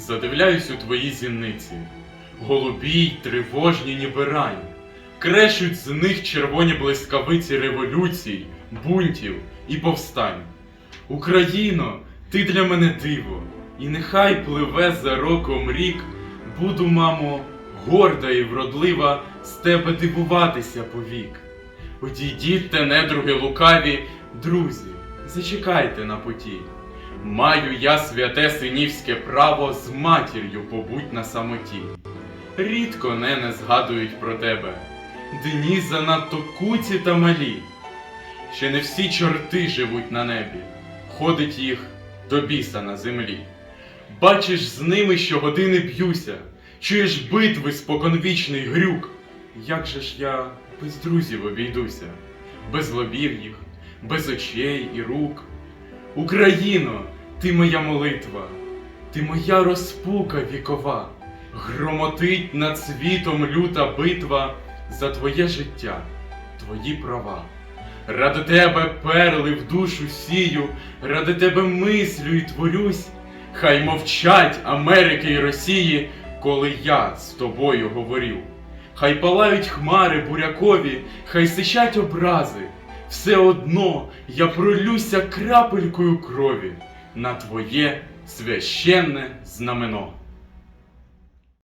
задивляюсь у твої зіниці. Голубі й тривожні, ніби рань. Крещуть з них червоні блискавиці революцій, бунтів і повстань. Україно, ти для мене диво, і нехай пливе за роком рік, буду, мамо, горда і вродлива з тебе дивуватися повік. Одійдіть те, недруги лукаві, друзі, зачекайте на поті. Маю я святе синівське право з матір'ю побуть на самоті. Рідко нене згадують про тебе, дні занадто куці та малі. Ще не всі чорти живуть на небі, ходить їх до біса на землі. Бачиш з ними щогодини б'юся, чуєш битви споконвічний грюк. Як же ж я без друзів обійдуся, без лобів їх, без очей і рук. Україно, ти моя молитва, ти моя розпука вікова, громотить над світом люта битва за твоє життя, твої права. Ради тебе перли в душу сію, ради тебе мислю і творюсь. Хай мовчать Америки і Росії, коли я з тобою говорю. Хай палають хмари бурякові, хай сичать образи. Все одно я пролюся крапелькою крові на твоє священне знамено.